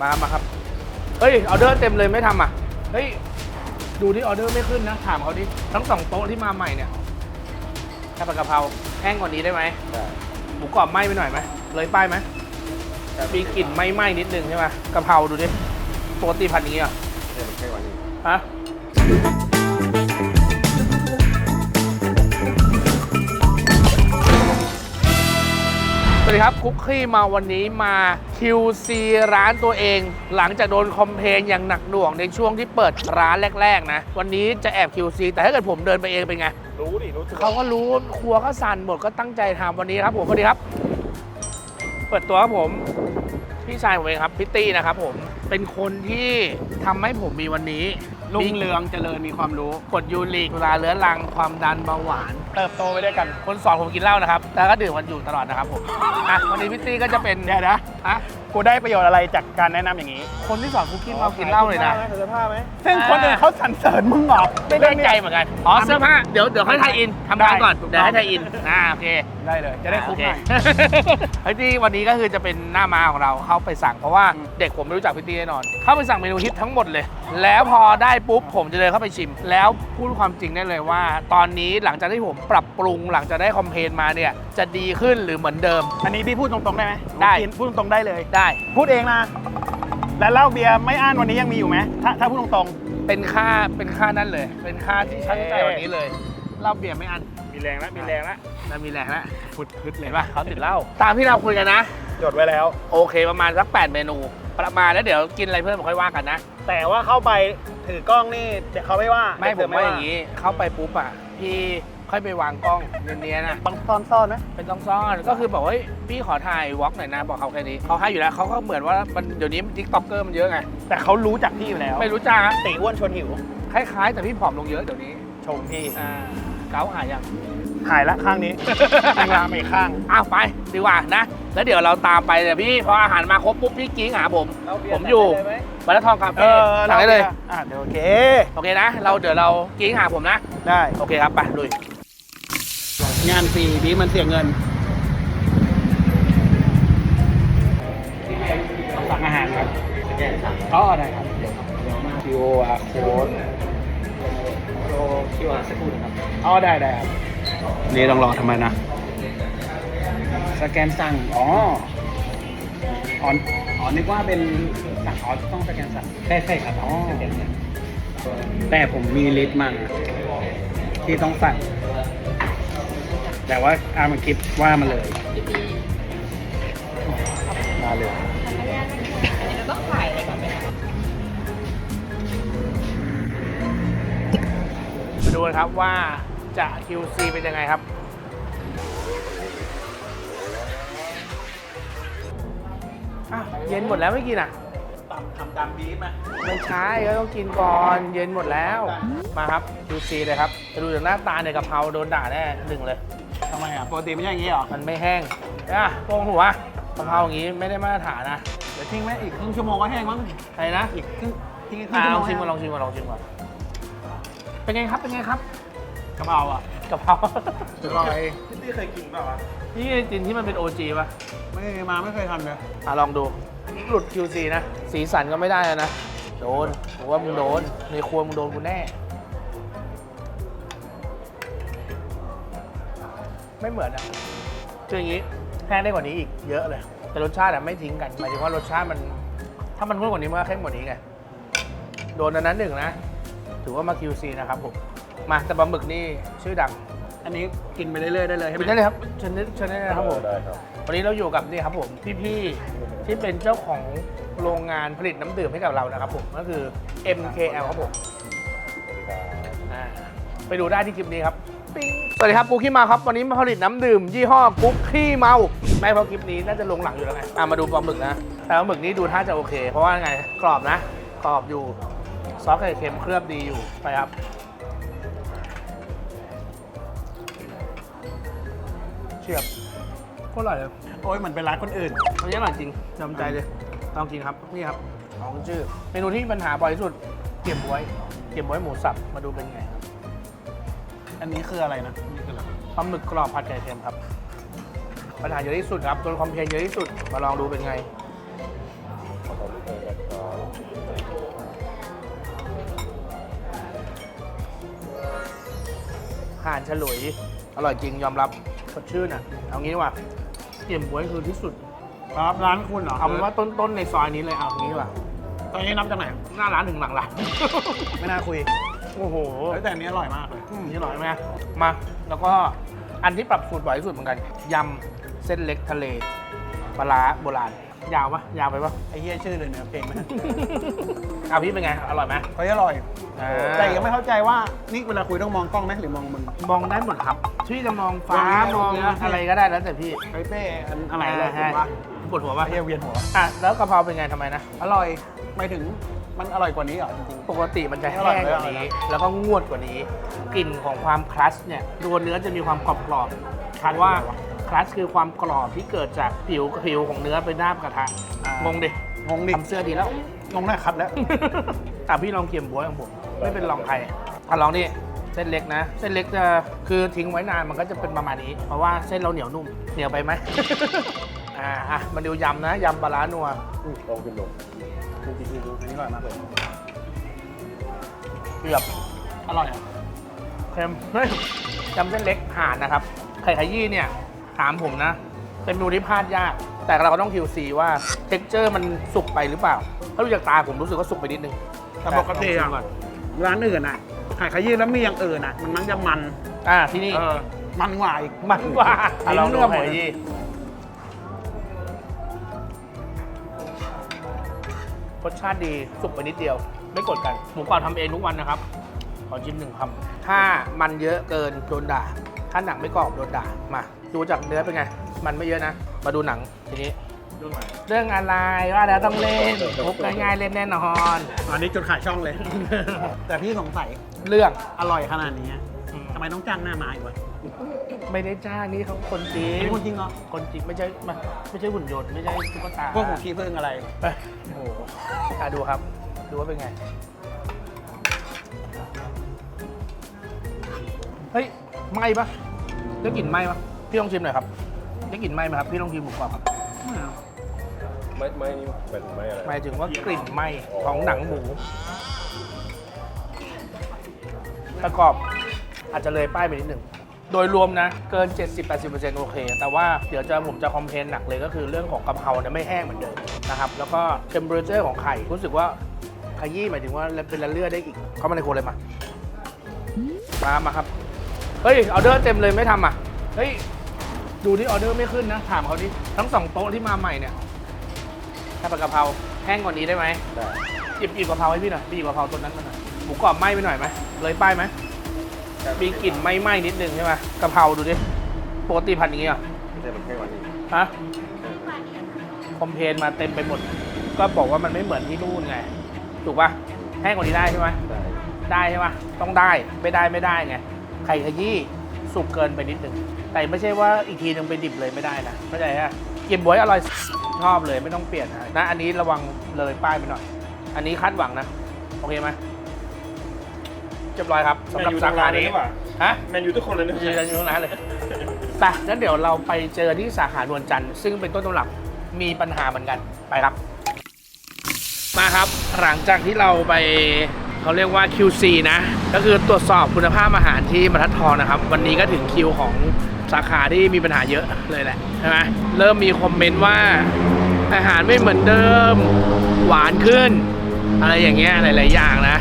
มามาครับ เฮ้ยออเดอร์เต็มเลยไม่ทำอะ เฮ้ย ดูที่ออเดอร์ไม่ขึ้นนะ ถามเขาดิ ทั้งสองโต๊ะที่มาใหม่เนี่ยแค่ผัดกะเพราแห้งกว่านี้ได้ไหมได้หมูกรอบไหม้ไปหน่อยไหมเลยป้ายไหมมีกลิ่นไหม้ๆนิดนึงใช่ไหมกะเพราดูดิปกติผัดอย่างนี้เหรอะเนี่ยมันแค่กว่านี้ ฮะ สวัสดีครับคุกกี้มาวันนี้มา QC ร้านตัวเอง หลังจากโดนคอมเพลนอย่างหนักหน่วงในช่วงที่เปิดร้านแรก ๆ นะ วันนี้จะแอบ QC แต่ถ้าเกิดผมเดินไปเองเป็นไง รู้ดิรู้เขาก็รู้ครัวก็สั่นหมดก็ตั้งใจทำวันนี้ครับผมสวัสดีครับ เปิดตัวครับผม พี่ชายผมเองครับพิตตี้นะครับผมเป็นคนที่ทำให้ผมมีวันนี้ลุงเรืองเจริญมีความรู้ กดยูริกเวลาเรื้อรังความดันเบาหวาน เติบโตไปด้วยกันคนสอนผมกินเหล้านะครับ แต่ก็ดื่มมันอยู่ตลอดนะครับผมอะวันนี้พิตตี้ก็จะเป็นเดี๋ยวนะอะ กูได้ประโยชน์อะไรจากการแนะนำอย่างนี้ คนที่สอนคุกกี้มากินเหล้าเลยนะ เสื้อผ้าไหมซึ่งคนอื่นเขาสรรเสริญมึงเหรอไม่แน่ใจเหมือนกันอ๋อเสื้อผ้าเดี๋ยวเดี๋ยวให้ไทยอินทำงานก่อนได้เดี๋ยวให้ไทยอินอ่าโอเค ได้เลย จะได้คุ้มหน่อยโอเคเฮ้ยที่วันนี้ก็คือจะเป็นหน้ามาของเราเข้าไปสั่งเพราะว่าอืม เด็กผมไม่รู้จักพี่ตี้แน่นอน เข้าไปสั่งเมนูฮิตทั้งหมดเลย แล้วพอได้ปุ๊บผมจะเดินเข้าไปชิม แล้วพูดความจริงได้เลยว่า ตอนนี้หลังจากที่ผมปรับปรุงหลังจากได้คอมเพลนมาเนี่ยจะดีขึ้นหรือเหมือนเดิม อันนี้พี่พูดตรงๆได้ไหมได้ กินพูดตรงๆได้เลย ได้พูดเองนะ แล้วเหล้าเบียร์ไม่อั้นวันนี้ยังมีอยู่ไหมถ้าถ้าพูดตรงเป็นค่าเป็นค่านั่นเลย เป็นค่าที่ใช้จ่ายวันนี้เลยเหล้าเบียร์ไม่อันๆมีแรงแล้วมีแรงแล้วแล้วมีแรงแล้วฟุดพึดเลเห็ยนปะเขาติดเหล้าตามที่เราคุยกันนะจดไว้แล้ว โอเคประมาณสัก 8 เมนู ประมาณแล้วเดี๋ยวกินอะไรเพิ่มค่อยว่ากันนะ แต่ว่าเข้าไปถือกล้องนี่เดี๋ยวเขาไม่ว่าไม่เดี๋ผยวมว่าอย่างนี้เข้าไปปุ๊บอะพี่ ค่อยไปวางกล้องเนียนๆนะบางซ่อนซ่อนๆนะเป็นต้องซ่อนก็คือบอกว่าเฮ้ยพี่ขอถ่ายวอล์กหน่อยนะบอกเขาแค่นี้เขาให้อยู่แล้วเขาก็เหมือนว่ามันเดี๋ยวนี้ทิกต็อกเกอร์มันเยอะไงแต่เขารู้จักพี่อยู่แล้วไม่รู้จักอะตีอ้วนชวนหิว คล้ายๆ แต่พี่ผอมลงเยอะเดี๋ยวนี้ชมพี่อ่าเกาหายยัง หายละข้างนี้ ยังลามไปอีกข้าง อ้าวไปดีกว่านะ แล้วเดี๋ยวเราตามไปเดี๋ยวพี่พออาหารมาครบปุ๊บพี่กิ้งหาผม ผมอยู่บัลทองคาเอเฟ่อสั่งได้เลย อะเดี๋ยวโอเค โอเคนะ เราเดี๋ยวเรากิ้งหาผมนะ ได้ โอเคครับ ไปลุย งานฟรีบีมันเสียเงินสั่งอาหารครับอ๋อได้ครับเดี๋ยวมา QR code โลคิวอาร์สักครู่นะครับอ๋อได้ได้ครับ นี่ต้องรอทำไมนะ สแกนสั่ง อ๋ออ๋ออ๋อนึกว่าเป็นสั่งอ๋อต้องสแกนสั่งใช่ใช่ครับอ๋อสแกนเนี่ยแต่ผมมีลิสต์มาที่ต้องสั่ง แต่ว่าอามันคิดว่ามาเลยมาเลยมาดูกันครับว่าจะ QC เป็นยังไงครับอ้าวเย็นหมดแล้วไม่กินอะทำตามบีฟไหมไม่ใช่ก็ต้องกินก่อนเย็นหมดแล้ว มาครับ QC เลยครับ จะดูจากหน้าตาในยกะเพราโดนด่าแน่หนึ่งเลย ทำไมอะปกติไม่ใช่อย่างนี้หรอมันไม่แห้งอะโป้งหัวกะเพราอย่างงี้ไม่ได้มาตรฐานนะเดี๋ยวทิ้งไว้อีกครึ่งชั่วโมงก็แห้งมั้งใครนะอีกครึ่งทิ้งอีกครึ่อะงชั่วลโมองงชิมก่อนลองชิมก่อนลองชิมก่อนเป็นไงครับเป็นไงครับกะเพราอะกะเพราอร่อยพี่เคยกินเปล่าวะนี่จินที่มันเป็น OG ป่ะไม่มาไม่เคยทำเลยอะลองดูหลุด QC นะ สีสันก็ไม่ได้แล้วนะโดนผมว่ามึงโดนในครัวมึงโดนกูแน่ ไม่เหมือนอะคืออย่างนี้แห้งได้กว่านี้อีกเยอะเลย แต่รสชาติอะไม่ทิ้งกันหมายถึงว่ารสชาติมัน ถ้ามันข้นกว่านี้มันก็เข้มกว่านี้ไงโดนอันนั้นหนึ่งนะ ถือว่ามา QC นะครับผมมาแต่ปลาหมึกนี่ชื่อดังอันนี้กินไปเรื่อยๆได้เลยใช่ไหมเป็นได้เลยครับเชิญได้เชิญได้เลยนะครับผมได้ครับ วันนี้เราอยู่กับนี่ครับผมพี่ๆที่เป็นเจ้าของโรงงานผลิตน้ำดื่มให้กับเรานะครับผมก็คือ MKL ครับผมอ่าไปดูได้ที่คลิปนี้ครับ ปิ๊งสวัสดีครับกูขี้เมาครับ วันนี้มาผลิตน้ำดื่ม ยี่ห้อกุ๊กขี้เมาไม่เพราะคลิปนี้น่าจะลงหลังอยู่แล้วไงอะมาดูปลาหมึกนะ แต่ปลาหมึกนี้ดูท่าจะโอเค เพราะว่าไงกรอบนะ กรอบอยู่ซอสไข่เค็มเคลือบดีอยู่ไปครับเชียบก็อร่อยเลยโอ้ยเหมือนเป็นร้านคนอื่น อันนี้อร่อยจริงจำใจเลยลองกินครับนี่ครับของชื่อ เมนูที่มีปัญหาบ่อยที่สุด เก็บไว้ เก็บไว้หมูสับมาดูเป็นไงครับ อันนี้คืออะไรนะนี่คืออะไรปลาหมึกกรอบผัดไก่เค็มครับ ปัญหาเยอะที่สุดครับโดนความเพลนเยอะที่สุด มาลองดูเป็นไง ห่านฉลุย อร่อยจริงยอมรับสดชื่นอะ เอางี้ว่ะเตี่ยมบวยคือที่สุด ครับร้านคุณเหรอเอาเป็นว่าต้นๆในซอยนี้เลยเอางี้ว่ะตอนนี้นับจากไหนหน้าร้านหนึ่งหลังร้าน ไม่น่าคุย โอ้โหเฮ้ยแต่อันนี้อร่อยมากเลยอืมนี่อร่อยไหมมา แล้วก็อันที่ปรับสูตรบ่อยที่สุดเหมือนกันยำเส้นเล็กทะเลปลาร้าโบราณ ยาวปะยาวไปปะ ไอ้เหี้ยชื่อเลยเนี่ยเพลงมันเอาพี่เป็นไง อร่อยไหม เฮ้ยอร่อย อ่า แต่ยังไม่เข้าใจว่านี่เวลาคุยต้องมองกล้องไหมหรือมองมึง มองได้หมดครับพี่จะมองฟ้ามมอองงได้อะไรก็ได้แล้วแต่พี่เฮ้ยเป้อันอะไรอะไรใช่คุณวะปวดหัวว่าปะเฮียเวียนหัว อะแล้วกะเพราเป็นไงทำไมนะ อร่อยหมายถึง มันอร่อยกว่านี้เหรอจริง ปกติมันจะอแห้ร่อยงเลยกว่าอร่อยนี้เลยแล้วก็งวดกว่านี้ กลิ่นของความคลัชเนี่ยตัวเนื้อจะมีความกรอบกรอบๆคาดว่าคลัชคือความกรอบที่เกิดจากผิวผิวของเนื้อไปด้ามกระทะงงดิๆงงดิทำเสื้อดีแล้ว งงนะครับแล้ว อะพี่ลองเกียมบัวยของผม ไม่เป็นรองใครอะลองนี่เส้นเล็กนะ เส้นเล็กจะคือทิ้งไว้นานมันก็จะเป็นประมาณนี้ เพราะว่าเส้นเราเหนียวนุ่มเหนียวไปไหม อ่าอะมาดูยำนะยำปลาร้านัวลองกินดู ดูดีดูอันนี้อร่อยมากเลยเกือบอร่อยอะเค็มเฮ้ยยำเส้นเล็กห่านนะครับ ไข่ขยี้เนี่ย ถามผมนะ เป็นเมนูที่พลาดยาก แต่เราก็ต้อง QC ว่าเท็กเจอร์มันสุกไปหรือเปล่า ถ้าดูจากตาผมรู้สึกว่าสุกไปนิดนึงแต่ปกติลอะงชิมก่อนร้านอื่นอะไข่ขยี้แล้วมีอย่างอื่นอะ มันมักจะมัน อ่าที่นี่เออมันกว่าอีกมันกว่าอะลองดูเนื้อหไข่มูขยี้ยี่ รสชาติดีสุกไปนิดเดียว ไม่กดกันหมูกรอบทำเองทุกวันนะครับ ขอชิมหนึ่งคำถ้ามันเยอะเกินโดนด่า ถ้าหนังไม่กรอบโดนด่ามา ดูจากเนื้อเป็นไง มันไม่เยอะนะ มาดูหนังทีนี้ดูหน่อยเรื่องอะไรว่าแล้วต้องเล่นมุกง่ายๆเล่นแน่นอน อันนี้จุดขายช่องเลย แต่พี่สงสัยเรื่องอร่อยขนาดนี้อืมทำไมต้องจ้างหน้าม้าอีกวะ ไม่ได้จ้างนี่เขาคนจริงนี่คนจริงเหรอ คนจริงไม่ใช่ไม่ไม่ใช่หุ่นยนต์ไม่ใช่ตุ๊กตาพวกผมขี้พึ่งอะไร เอ้ยโอ้โหอะดูครับ ดูว่าเป็นไง เฮ้ยไหม้ปะได้กลิ่นไหม้ปะพี่ลองชิมหน่อยครับได้กลิ่นไหม้ไหมครับพี่ลองชิมหมูกรอบครับไม่ไม่นี่เป็นไม่อะไรหมายถึงว่ากลิ่นไหม้ของหนังหมูประกอบอาจจะเลยป้ายไปนิดหนึ่ง โดยรวมนะเกิน 70-80%โอเค แต่ว่าเดี๋ยวจะผมจะคอมเพลนหนักเลยก็คือเรื่องของกะเพราเนี่ยไม่แห้งเหมือนเดิมนะครับแล้วก็เทมเปอเรเจอร์ของไข่รู้สึกว่าขยี้หมายถึงว่าเป็นละเลือดได้อีก เข้ามาในโคนเลยมามามาครับ เฮ้ยออเดอร์เต็มเลยไม่ทำอะเฮ้ยดูที่ออเดอร์ไม่ขึ้นนะ ถามเขาดิทั้งสองโต๊ะที่มาใหม่เนี่ยถ้าผัดกะเพราแห้งกว่านี้ได้ไหมได้หยิบหยิบกะเพราให้พี่หน่อยพี่หยิบกะเพราตัวนั้นมาหน่อยหมูกรอบไหม้ไปหน่อยไหมเลยป้ายไหม มีกลิ่นไหม้ไหม้นิดนึงใช่ไหมกะเพราดูดิปกติผัดอย่างงี้เหรอไม่ใช่มันแค่วันนี้ฮะคอมเพลนมาเต็มไปหมด ก็บอกว่ามันไม่เหมือนที่นู่นไง ถูกปะแห้งกว่านี้ได้ใช่ไหมได้ได้ใช่ปะต้องได้ไม่ได้ไม่ได้ไงไข่ขยี้สุกเกินไปนิดนึงแต่ไม่ใช่ว่าอีกทีนึงไปดิบเลยไม่ได้นะเข้าใจฮะกินบวยอร่อยชอบเลยไม่ต้องเปลี่ยนนะนะอันนี้ระวังเลยป้ายไปหน่อย อันนี้คาดหวังนะ โอเคไหม เรียบร้อยครับสำหรับสาขานี้ฮะแมนยูทุกคนเลยนะยืนกันอยู่ตรงนั้นเลยไปงั้นเดี๋ยวเราไปเจอที่สาขานวลจันทร์ซึ่งเป็นต้นตำรับมีปัญหาเหมือนกันไปครับ มาครับหลังจากที่เราไปเขาเรียกว่า QC นะ ก็คือตรวจสอบคุณภาพอาหารที่บรรทัดทองนะครับ วันนี้ก็ถึงคิวของสาขาที่มีปัญหาเยอะเลยแหละใช่ไหมเริ่มมีคอมเมนต์ว่าอาหารไม่เหมือนเดิมหวานขึ้น อะไรอย่างเงี้ยหลาย ๆ อย่างนะ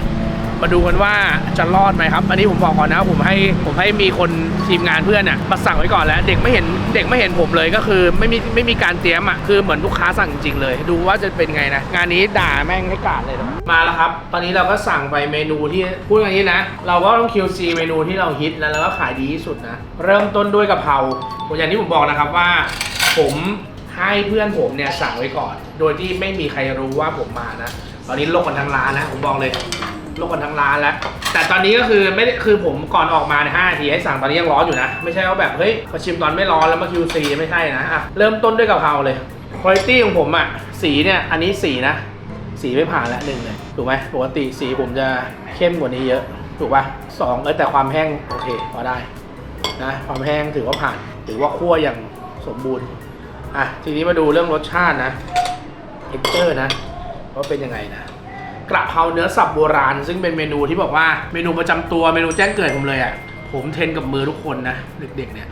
มาดูกันว่าจะรอดไหมครับ อันนี้ผมบอกก่อนนะผมให้ผมให้มีคนทีมงานเพื่อนเนี่ยมาสั่งไว้ก่อนแล้ว เด็กไม่เห็นเด็กไม่เห็นผมเลยก็คือไม่มีไม่มีการเตรียมอะคือเหมือนลูกค้าสั่งจริงเลย ดูว่าจะเป็นไงนะ งานนี้ด่าแม่งให้กาดเลยนะมาแล้วครับ ตอนนี้เราก็สั่งไปเมนูที่พูดอย่างนี้นะ เราก็ต้อง QC เมนูที่เราฮิตแล้วแล้วก็ขายดีที่สุดนะ เริ่มต้นด้วยกะเพราอย่างที่ผมบอกนะครับว่า ผมให้เพื่อนผมเนี่ยสั่งไว้ก่อน โดยที่ไม่มีใครรู้ว่าผมมานะ ตอนนี้โลกกันทั้งร้านนะผมบอกเลย โลกกันทั้งร้านแล้ว แต่ตอนนี้ก็คือไม่ได้คือผมก่อนออกมาในห้าทีให้สั่งตอนนี้ยังร้อนอยู่นะ ไม่ใช่ว่าแบบเฮ้ยมาชิมตอนไม่ร้อนแล้วมา QC ไม่ใช่นะอะเริ่มต้นด้วยกะเพราเลยคุณภาพของผมอะสีเนี่ยอันนี้สีนะ สีไม่ผ่านละหนึ่งเลยถูกไหมปกติสีผมจะเข้มกว่านี้เยอะ ถูกป่ะสองเออแต่ความแห้งโอเคพอได้นะความแห้งถือว่าผ่านถือว่าคั่วอย่างสมบูรณ์อะทีนี้มาดูเรื่องรสชาตินะเท็กเจอร์นะว่าเป็นยังไงนะ ระเพราเนื้อสับโบราณ ซึ่งเป็นเมนูที่บอกว่าเมนูประจำตัวเมนูแจ้งเกิดผมเลยอะ่ะผผมเทรนกับมือทุกคนนะเด็กๆเนี่ย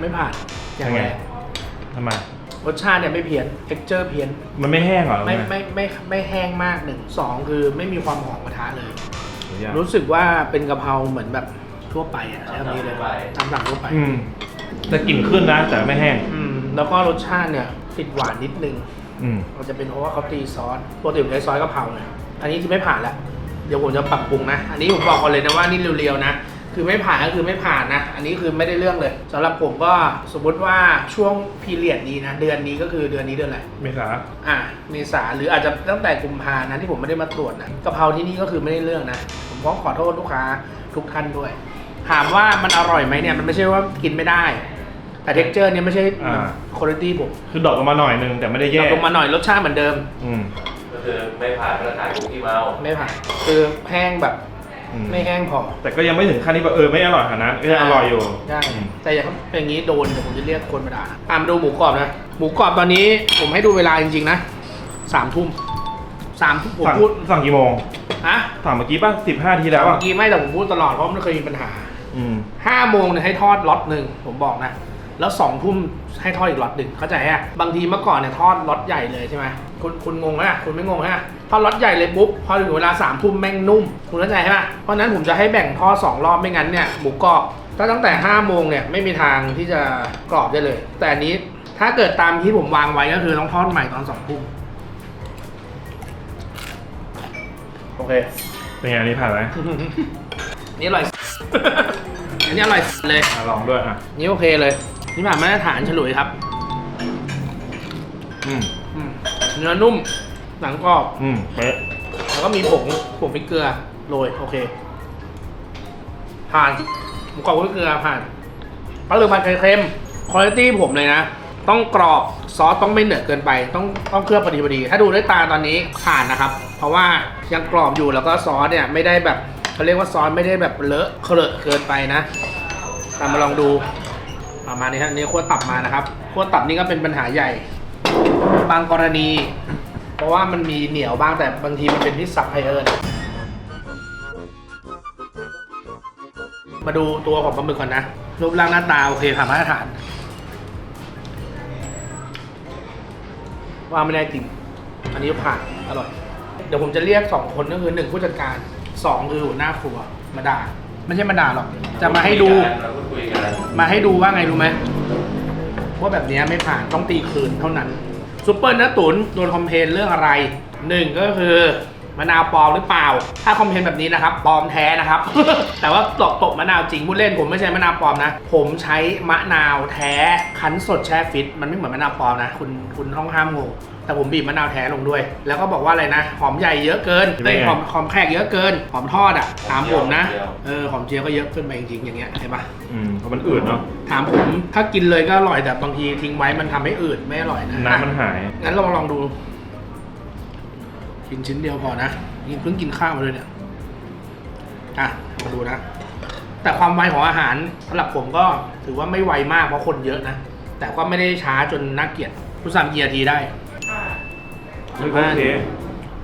ไม่ผ่านอย่างแรกทำไมรสชาติเนี่ยไม่เพี้ยน เท็กเจอร์เพี้ยน มันไม่แห้งเหรอ ไม่ไม่ไม่ไม่แห้งมากหนึ่งสองคือไม่มีความหอมกระทะเลยหรือยังรู้สึกว่าเป็นกะเพราเหมือนแบบทั่วไปอะใช้คำนี้เลยตามสั่งทั่วไปอืมแต่กลิ่นขึ้นนะแต่ไม่แห้งอืมแล้วก็รสชาติเนี่ยติดหวานนิดนึง อืมมันจะเป็นเพราะว่าเขาตีซอสปกติผมใช้ซอสกะเพราเลยอันนี้ที่ไม่ผ่านแล้วเดี๋ยวผมจะปรับปรุงนะ อันนี้ผมบอกก่อนเลยนะว่านี่เรียวๆนะ คือไม่ผ่านก็คือไม่ผ่านนะ อันนี้คือไม่ได้เรื่องเลยสำหรับผมก็สมมติว่าช่วงพีเรียดนี้นะ เดือนนี้ก็คือเดือนนี้เดือนอะไร เมษาอะเมษาหรืออาจจะตั้งแต่กุมภานะที่ผมไม่ได้มาตรวจนะกะเพราที่นี่ก็คือไม่ได้เรื่องนะ ผมก็ขอโทษลูกค้าทุกท่านด้วย ถามว่ามันอร่อยไหมเนี่ยมันไม่ใช่ว่ากินไม่ได้ แต่เท็กเจอร์เนี่ยไม่ใช่อ่า คุณภาพผมคือดรอปลงมาหน่อยนึงแต่ไม่ได้ดรแย่อปลงมาหน่อยรสชาติเหมือนเดิม อืมก็คือไม่ผ่านมาตรฐานคุกกี้เมาส์ไม่ผ่านคือแห้งแบบอืมไม่แห้งพอแต่ก็ยังไม่ถึงขั้นที่ว่าเออไม่อร่อยขนาดนั้นก็ยังอร่อยอยู่ใช่อืมแต่อย่างเป็นอย่างนี้โดนเดี๋ยวผมจะเรียกคนมาด่าอะมาดูหมูกรอบนะ หมูกรอบตอนนี้ผมให้ดูเวลาจริงๆนะสามทุ่มสามทุ่มผมสั่งพูดสั่งกี่โมงฮะสั่งเมื่อกี้ป่ะสิบห้าทีแล้วเมื่อะอกี้ไม่แต่ผมพูดตลอดเพราะมันเคยมีปัญหา อืมห้าโมงเนี่ยให้ทอดล็อตหนึ่งผมบอกนะ แล้วสองทุ่มให้ทอดอีกล็อตหนึ่งเข้าใจฮะบางทีเมื่อก่อนเนี่ยทอดล็อตใหญ่เลยใช่ไหมคุณคุณงงไหมคุณไม่งงฮะทอดล็อตใหญ่เลยปุ๊บพอถึงเวลาสามทุ่มแม่งนุ่ม คุณเข้าใจใช่ไหมเพราะฉะนั้นผมจะให้แบ่งทอดสองรอบไม่งั้นเนี่ยหมูกรอบถ้าตั้งแต่ห้าโมงเนี่ยไม่มีทางที่จะกรอบได้เลย แต่อันนี้ถ้าเกิดตามที่ผมวางไว้ก็คือต้องทอดใหม่ตอนสองทุ่มโอเคเป็นไงอันนี้ผ่านไหม นี่อร่อย อันนี้อร่อยเลย อะลองด้วยอะ นี่โอเคเลย นี่ผ่านมาตรฐานฉลุยครับอืมอืมเนื้อนุ่มหนังกรอบ อืมเป๊ะแล้วก็มีผงผงพริกเกลือโรยโอเค ผ่านหมูกรอบพริกเกลือผ่านปลาเหลืองผัดไข่เค็มคุณภาพผมเลยนะ ต้องกรอบซอสต้องไม่เหนือเกินไป ต้องต้องเคลือบพอดีพอดี ถ้าดูด้วยตาตอนนี้ผ่านนะครับ เพราะว่ายังกรอบอยู่แล้วก็ซอสเนี่ยไม่ได้แบบเขาเรียกว่าซอสไม่ได้แบบเลอะเคลอะเกินไปนะตามมาลองดู ประมาณนี้ครับนี่ขั้วตับมานะครับขั้วตับนี่ก็เป็นปัญหาใหญ่ บางกรณี เพราะว่ามันมีเหนียวบ้างแต่บางทีมันเป็นที่สับไฮเอิร์มาดูตัวของปลาหมึกก่อนนะรูปร่างหน้าตาโอเคผ่านมาตรฐานว่าไม่ได้จริงอันนี้ผ่านอร่อย เดี๋ยวผมจะเรียกสองคนก็คือหนึ่งผู้จัดการสองคือหัวหน้าครัวมาด่า ไม่ใช่มาด่าหรอก จะมาให้ดู เราก็คุยกันมาให้ดูว่าไงรู้ไหมว่าแบบเนี้ยไม่ผ่านต้องตีคืนเท่านั้นซุปเปอร์เนื้อตุ๋นโดนคอมเพลนเรื่องอะไรหนึ่งก็คือมะนาวปลอมหรือเปล่า ถ้าคอมเพลนแบบนี้นะครับปลอมแท้นะครับ แต่ว่าตกตกมะนาวจริงพูดเล่นผมไม่ใช้มะนาวปลอมนะ ผมใช้มะนาวแท้คั้นสดแช่ฟิต มันไม่เหมือนมะนาวปลอมนะ คุณคุณต้องห้ามงง แต่ผมบีบมะนาวแท้ลงด้วย แล้วก็บอกว่าอะไรนะ หอมใหญ่เยอะเกินเอ้ยหอมหอมแขกเยอะเกิน หอมทอดอะ ถามผมนะ เออ หอมเจียวก็เยอะขึ้นไปจริงๆ อย่างเงี้ยเห็นปะอืมเพราะมันอืดเนาะถามผมถ้ากินเลยก็อร่อยแต่บางทีทิ้งไว้มันทำให้อืดไม่อร่อยนะน้ำมันหายอะงั้นลองลองดู กินชิ้นเดียวพอนะนี่เพิ่งกินข้าวมาเลยเนี่ย อะมาดูนะ แต่ความไวของอาหารสำหรับผมก็ถือว่าไม่ไวมากเพราะคนเยอะนะ แต่ก็ไม่ได้ช้าจนน่าเกลียดผู้สามกี่นาทีได้ โอเค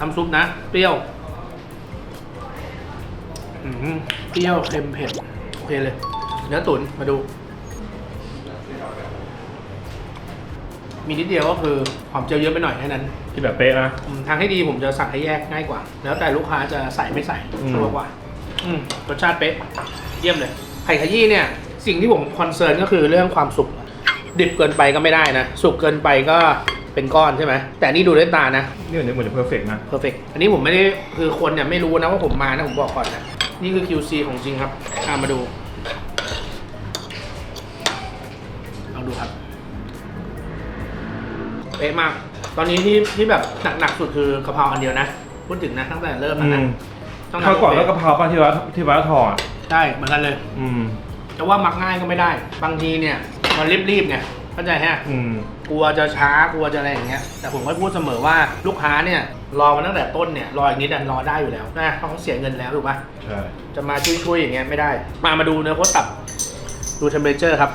น้ำซุปนะ เปรี้ยวอืมเปรี้ยวเค็มเผ็ด โอเคเลย เนื้อตุ๋นมาดู มีนิดเดียวก็คือหอมเจียวเยอะไปหน่อยแค่นั้นที่แบบเป๊ะนะ อืมทางที่ดีผมจะสั่งให้แยกง่ายกว่า แล้วแต่ลูกค้าจะใส่ไม่ใส่อืม ชัวร์กว่า อืมรสชาติเป๊ะ เยี่ยมเลย ไข่ขยี้เนี่ย สิ่งที่ผมคอนเซิร์นก็คือเรื่องความสุก ดิบเกินไปก็ไม่ได้นะ สุกเกินไปก็ เป็นก้อนใช่ไหมแต่นี่ดูด้วยตานะนี่เหมือนเหมือนเพอร์เฟกนะเพอร์เฟกอันนี้ผมไม่ได้คือคนเนี่ยไม่รู้นะว่าผมมานะผมบอกก่อนนะนี่คือ QC ของจริงครับอ่ามาดูลองดูครับเป๊ะมาก ตอนนี้ที่ที่แบบหนักๆสุดคือกะเพราอันเดียวนะพูดถึงนะตั้งแต่เริ่มอืนะมนะต้องข้าวก่อนทำแล้วกะเพราป้าที่วัดที่วัดทองอะใช่เหมือนกันเลย อืมจะว่ามักง่ายก็ไม่ได้ บางทีเนี่ย มันรีบๆไง เข้าใจฮะอืม กลัวจะช้ากลัวจะอะไรอย่างเงี้ยแต่ผมก็พูดเสมอว่าลูกค้าเนี่ยรอมาตั้งแต่ต้นเนี่ยรออีกนิดอันรอได้อยู่แล้วนะเพราะเขาเสียเงินแล้วถูกปะใช่ จะมาช่วยๆอย่างเงี้ยไม่ได้ มามาดูเนื้อโคตรตับดูเทมเ e อร์ครับ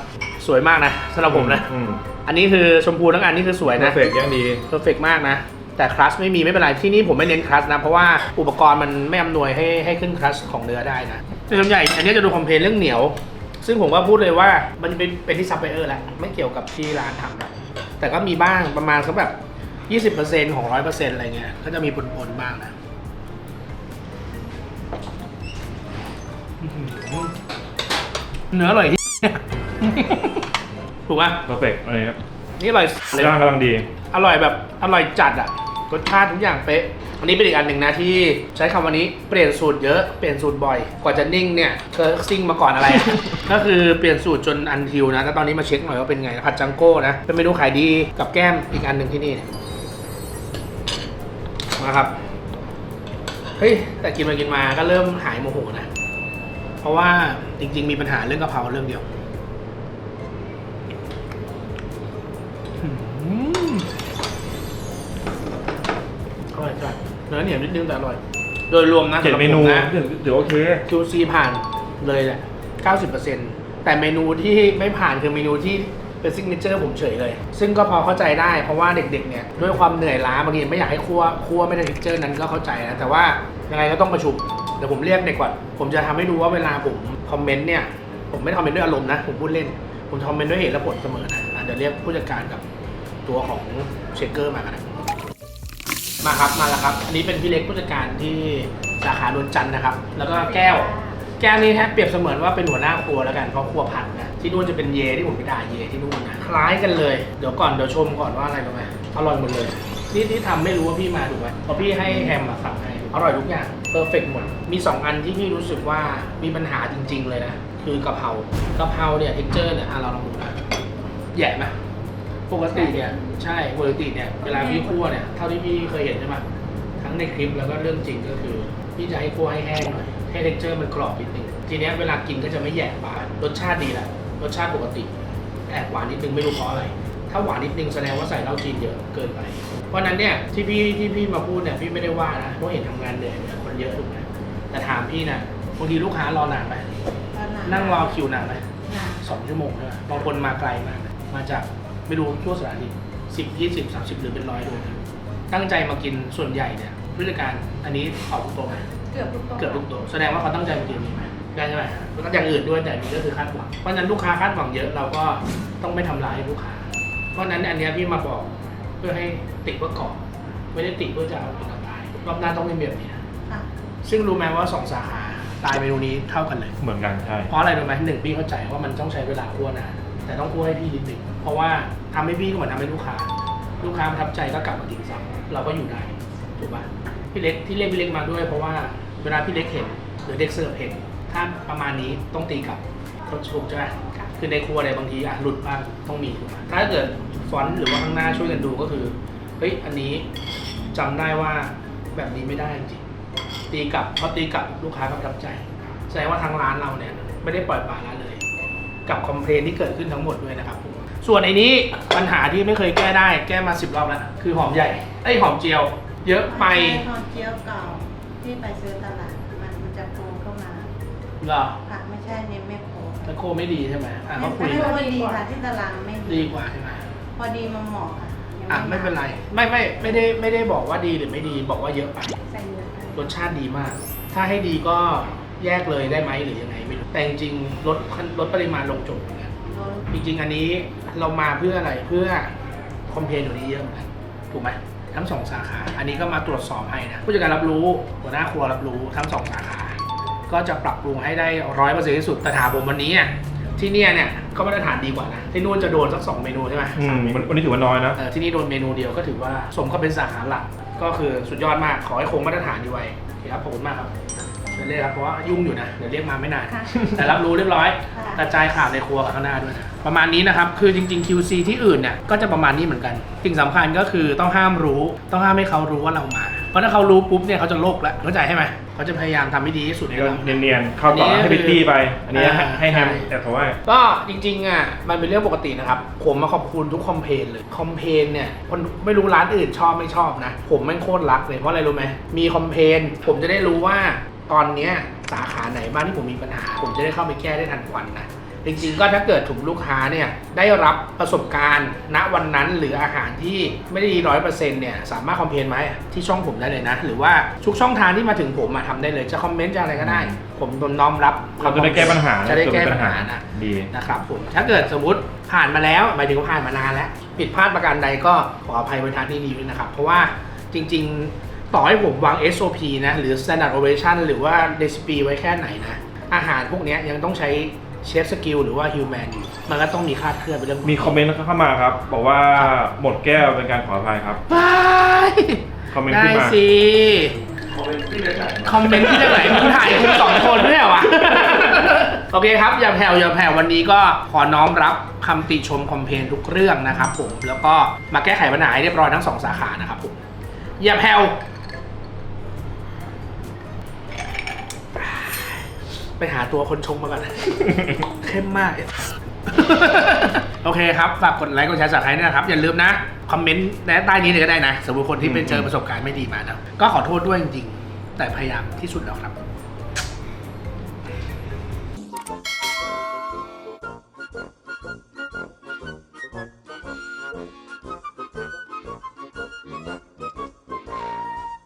สวยมากนะสำหรับผมนะ อืมอันนี้คือชมพูทั้งอันนี่คือสวยเพอนะร์เฟกยังดี เพอร์เฟกมากนะ แต่คลัชไม่มีไม่เป็นไรที่นี่ผมไม่เน้นคลัชนะ เพราะว่าอุปกรณ์มันไม่อำนวยให้ให้ขึ้นคลัชของเนื้อได้นะแต่ส่วนใหญ่อันนี้จะดูคอมเพลนเรื่องเหนียว ซึ่งผมก็พูดเลยว่ามันเป็นเป็นที่ซัพพลายเออร์แหละไม่เกี่ยวกับที่ร้านทำนะแต่ก็มีบ้างประมาณสักแบบ20%ของ100%อะไรเงี้ยก็จะมีปนๆบ้างนะอื้อหือเนื้ออร่อยที่ ถูกป่ะเพอร์เฟกต์อะไรครับนี่อร่อยเลยย่างกำลังดี อร่อยแบบอร่อยจัดอะรสชาติทุกอย่างเป๊ะ อันนี้เป็นอีกอันหนึ่งนะที่ใช้คำวันนี้เปลี่ยนสูตรเยอะเปลี่ยนสูตรบ่อย กว่าจะนิ่งเนี่ยเคยซิ่งมาก่อนอะไรอะก็คือเปลี่ยนสูตรจนอันทิวนะแล้วตอนนี้มาเช็คหน่อยว่าเป็นไงผัดจังโก้นะเป็นเมนูขายดีกับแก้มอีกอันหนึ่งที่นี่มาครับเฮ้ยแต่กินมากินมาก็เริ่มหายโมโหนะ เพราะว่าจริง ๆ มีปัญหาเรื่องกะเพราเรื่องเดียว เนื้อเหนียวนิดนึงแต่อร่อย โดยรวมนะเจ็ดสำหรับเมนูผนะเดี๋ยวเดี๋ยวโอเค QC ผ่านเลยแหละ90%แต่เมนูที่ไม่ผ่านคือเมนูที่เป็นซิกเนเจอร์ผมเฉยเลย ซึ่งก็พอเข้าใจได้เพราะว่าเด็กๆเนี่ยด้วยความเหนื่อยล้าบางทีไม่อยากให้คั่วคั่วไม่ได้ทิกเจอร์นั้นก็เข้าใจนะแต่ว่ายังไงก็ต้องประชุมเดี๋ยวผมเรียกเด็กก่อนผมจะทำให้ดูว่าเวลาผมคอมเมนต์เนี่ยผมไม่ได้คอมเมนต์ด้วยอารมณ์นะผมพูดเล่น ผมคอมเมนต์ด้วยเหตุและผลเสมอนะอะเดี๋ยวเรียกผู้จัดการกับตัวของเชคเกอร์มากันนะ มาครับมาแล้วครับ อันนี้เป็นพี่เล็กผู้จัดการที่สาขานวลจันทร์นะครับ แล้วก็แก้ว แก้วนี้แทบเปรียบเสมือนว่าเป็นหัวหน้าครัวแล้วกันเพราะครัวผัดนะที่นู่นจะเป็นเยที่ผมไปด่าเยที่นู่นนะคล้ายกันเลยเดี๋ยวก่อนเดี๋ยวชมก่อนว่าอะไรรู้ไหมอร่อยหมดเลยนี่ที่ทำไม่รู้ว่าพี่มาถูกไหมเพราะพี่ให้แฮมมาสั่งให้อร่อยทุกอย่างเพอร์เฟกหมด มีสองอันที่พี่รู้สึกว่ามีปัญหาจริง ๆ เลยนะ คือกะเพรากะเพราเนี่ยเท็กเจอร์เนี่ยอะเราลองดูนะแย่ไหม ปกติเนี่ยใช่ปกติเนี่ยเวลาพี่คั่วเนี่ยเท่าที่พี่เคยเห็นใช่ไหมทั้งในคลิปแล้วก็เรื่องจริงก็คือพี่จะให้คั่วให้แห้งหน่อยให้เท็กเจอร์มันกรอบนิดนึงทีเนี้ยเวลากินก็จะไม่แย่ปากรสชาติดีแหละรสชาติปกติแอบหวานนิดนึงไม่รู้เพราะอะไร ถ้าหวานนิดนึงแสดงว่าใส่เหล้าจีนเยอะเกินไป เพราะฉะนั้นเนี่ยที่พี่ที่พี่มาพูดเนี่ยพี่ไม่ได้ว่านะเพราะเห็นทำงานเหนื่อยเนี่ยคนเยอะถูกไหมแต่ถามพี่นะบางทีลูกค้ารอนานไหมนั่งรอคิวนานไหมสองชั่วโมงใช่ไหมบางคนมาไกลมากมาจาก ไม่รู้ทั่วสถานีสิบยี่สิบสามสิบหรือเป็นร้อยโลนะตั้งใจมากินส่วนใหญ่เนี่ยผู้จัดการอันนี้ขอบทุกโต๊ะไหมเกือบทุกโต๊ะเกือบทุกโต๊ะแสดงว่าเขาตั้งใจมากินมีไหมได้ใช่ไหมแล้วก็อย่างอื่นด้วยแต่อันนี้ก็คือคาดหวังเพราะฉะนั้นลูกค้าคาดหวังเยอะเราก็ต้องไม่ทำร้ายลูกค้า เพราะฉะนั้นอันเนี้ยพี่มาบอกเพื่อให้ติดเพื่อก่อนไม่ได้ติดเพื่อจะเอาเป็นเอาตายรอบหน้าต้องไม่มีแบบนี้นะค่ะซึ่งรู้ไหมว่าสองสาขาตายเมนูนี้เท่ากันเลย เหมือนกันใช่ เพราะอะไรรู้ไหมหนึ่งพี่เข้าใจว่ามันต้องใช้เวลาคั่วนาน แต่ต้องคั่วให้พี่นิดหนึ่งเพราะว่าทำให้พี่ก็เหมือนทำให้ลูกค้า ลูกค้าประทับใจก็กลับมากินซ้ำเราก็อยู่ได้ถูกปะพี่เล็กที่เรียกพี่เล็กมาด้วย เพราะว่าเวลาพี่เล็กเห็นหรือเด็กเสิร์ฟเห็นถ้าประมาณนี้ต้องตีกลับเขาถูกใช่ไหมคือในครัวเนี่ยบางทีอะหลุดบ้างต้องมีถูกไหมถ้าเกิดฟอนต์หรือว่าข้างหน้าช่วยกันดูก็คือเฮ้ยอันนี้จำได้ว่าแบบนี้ไม่ได้จริงๆตีกลับพอตีกลับลูกค้าก็ประทับใจแสดงว่าทางร้านเราเนี่ยไม่ได้ปล่อยปละละเลย กับคอมเพลนที่เกิดขึ้นทั้งหมดด้วยนะครับผมส่วนไอ้นี้ปัญหาที่ไม่เคยแก้ได้แก้มาสิบรอบแล้วคือหอมใหญ่ไอ้ยหอมเจียว เยอะไปทอดเจียวเก่าที่ไปซื้อตลาดมันมันจะโผล่เข้ามาเหรอค่ะไม่ใช่เนมไม่โผล่ตะโคไม่ดีใช่ไหมอะเขาคุยไม่กันว่าดีค่ะที่ตารางไม่ดีกว่าใช่ไหมพอดีมาเหมาะค่ะยังอะไม่เป็นไรไม่ไม่ไม่ได้ไม่ได้บอกว่าดีหรือไม่ดีบอกว่าเยอะไปใส่เยอะค่ะรสชาติดีมาก ถ้าให้ดีก็ แยกเลยได้ไหมหรือยังไงไม่รู้แต่จริงๆลดลดปริมาณลงจบเหมือนกันโดนจริงๆ อันนี้เรามาเพื่ออะไรเพื่อคอมเพลนอยู่นี้เยอะเหมือนกันถูกไหมทั้งสองสาขา อันนี้ก็มาตรวจสอบให้นะผู้จัดการรับรู้หัวหน้าครัวรับรู้ทั้งสองสาขา ก็จะปรับปรุงให้ได้ร้อยเปอร์เซ็นต์ที่สุดแต่ถามผมวันนี้อะที่เนี่ยเนี่ยก็มาตรฐานดีกว่านะที่นู่นจะโดนสักสองเมนูใช่ไหมอืมวันวันนี้ถือว่าน้อยนะเออที่นี่โดนเมนูเดียวก็ถือว่าสมกับเป็นสาขาหลักก็คือสุดยอดมากขอให้คงมาตรฐานดีไว้โอเคครับขอบคุณมากครับ เชิญเลยครับเพราะว่ายุ่งอยู่นะเดี๋ยวเรียกมาไม่นาน ค่ะ แต่รับรู้เรียบร้อยค่ะ กระจายข่าวในครัวกับข้างหน้าด้วยนะประมาณนี้นะครับ คือจริง ๆ QC ที่อื่นเนี่ยก็จะประมาณนี้เหมือนกัน สิ่งสำคัญก็คือต้องห้ามรู้ ต้องห้ามให้เขารู้ว่าเรามา เพราะถ้าเขารู้ปุ๊บเนี่ยเขาจะโลกแล้วเข้าใจใช่ไหมเขาจะพยายามทำให้ดีที่สุดนี่ให้ก็เราเนียนๆเข้าก่อนอันนี้ให้บิตตี้ไป อันนี้ให้อ่าให้แฮมใช่แอบถวายก็จริงๆอะมันเป็นเรื่องปกตินะครับ ผมมาขอบคุณทุกคอมเพลนเลยคอมเพลนเนี่ยคนไม่รู้ร้านอื่นชอบไม่ชอบนะ ผมแม่งโคตรรักเลยเพราะอะไรรู้ไหมมีคอมเพลนผมจะได้รู้ว่า ตอนเนี้ยสาขาไหนบ้างที่ผมมีปัญหา ผมจะได้เข้าไปแก้ได้ทันควันนะจริงๆก็ถ้าเกิดถุงลูกค้าเนี่ยได้รับประสบการณ์ ณวันนั้นหรืออาหารที่ไม่ได้ดีร้อยเปอร์เซ็นต์เนี่ยสามารถคอมเพลนมาที่ช่องผมได้เลยนะ หรือว่าทุกช่องทางที่มาถึงผมมาทำได้เลยจะคอมเมนต์จะอะไรก็ได้ ผมน้อมรับเราจะได้แก้ปัญหาจะได้แก้เกิดปัญปัญหาหานะดีนะครับผมถ้าเกิดสมมติผ่านมาแล้วหมายถึงว่าผ่านมานานแล้ว ผิดพลาดประการใดก็ขออภัยไว้ทางที่นี้ด้วยนะครับ เพราะว่าจริง ๆ ต่อให้ผมวาง SOP นะ หรือ Standard Operation หรือว่า Recipe ไว้แค่ไหนนะ อาหารพวกเนี้ยยังต้องใช้เชฟสกิลหรือว่าฮิวแมนอยู่ มันก็ต้องมีคลาดเคลื่อนไปเรื่องมีคอมเมนต์เข้ามาครับ บอกว่าหมดแก้วเป็นการขออภัยครับบายคอมเมนต์ได้ขึ้นมา สิคอมเมนต์ที่ไหนคอมเมนต์ที่ไหนมึงถ่ายคุณสองคนด้วยเหรอวะ โอเคครับ อย่าแผ่วอย่าแผ่ววันนี้ก็ขอน้อมรับคำติชมคอมเพลนทุกเรื่องนะครับผมแล้วก็มาแก้ไขปัญหาให้เรียบร้อยทั้งสองสาขานะครับผมอย่าแผ่ว ไปหาตัวคนชงมาก่อน เข้มมาก โอเคครับฝากกดไลค์กดแชร์สับสไครต์ด้วยนะครับ อย่าลืมนะ คอมเมนต์ใต้นี้เลยก็ได้นะสมมติคนที่เป็นเจอประสบการณ์ไม่ดีมานะก็ขอโทษด้วยจริงๆ แต่พยายามที่สุดแล้วครับ